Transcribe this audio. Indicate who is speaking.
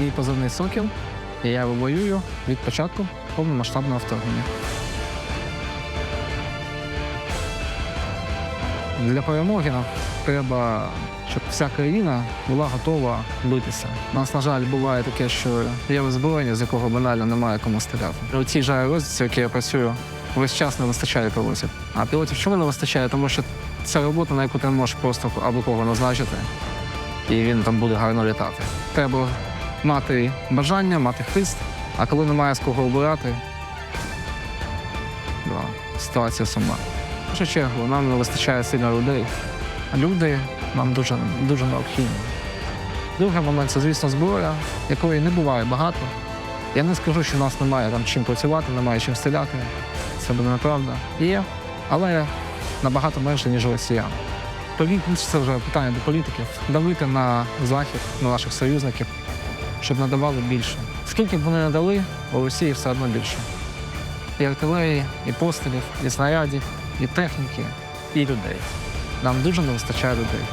Speaker 1: Мій позивний сокіл, і я воюю від початку повномасштабного вторгнення. Для перемоги треба, щоб вся країна була готова битися. У нас, на жаль, буває таке, що є озброєння, з якого банально немає кому стріляти. У цій же розвідці, в я працюю, весь час не вистачає пілотів. А пілотів чому не вистачає? Тому що це робота, на яку ти можеш просто або кого назначити, і він там буде гарно літати. Треба мати бажання, мати хист, а коли немає з кого обирати, да, ситуація сумна. В першу чергу нам не вистачає сильно людей, а люди нам дуже, дуже необхідні. Другий момент це, звісно, зброя, якої не буває багато. Я не скажу, що в нас немає там чим працювати, немає чим стріляти. Це буде неправда. Є, але набагато менше, ніж росіян. Тоді це вже питання до політиків. Давити на захід, на наших союзників, щоб надавали більше. Скільки б вони надали, у Росії все одно більше. І артилерії, і пострілів, і снарядів, і техніки, і людей. Нам дуже не вистачає людей.